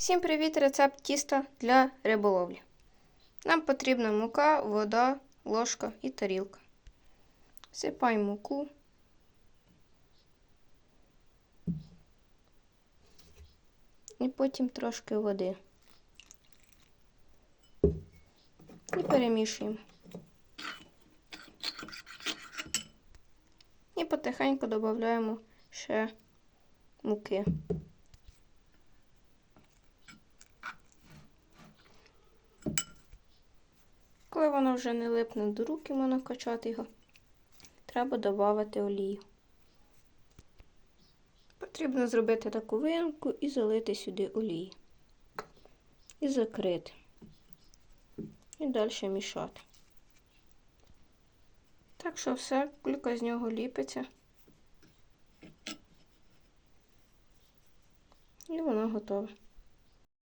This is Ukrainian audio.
Всім привіт! Рецепт тіста для риболовлі. Нам потрібна мука, вода, ложка і тарілка. Всипаємо муку. І потім трошки води. І перемішуємо. І потихеньку додаємо ще муки. Коли воно вже не липне до руки, можна качати його, треба додати олію. Потрібно зробити таку виямку і залити сюди олії. І закрити. І далі мішати. Так що все, кулька з нього ліпиться. І воно готове.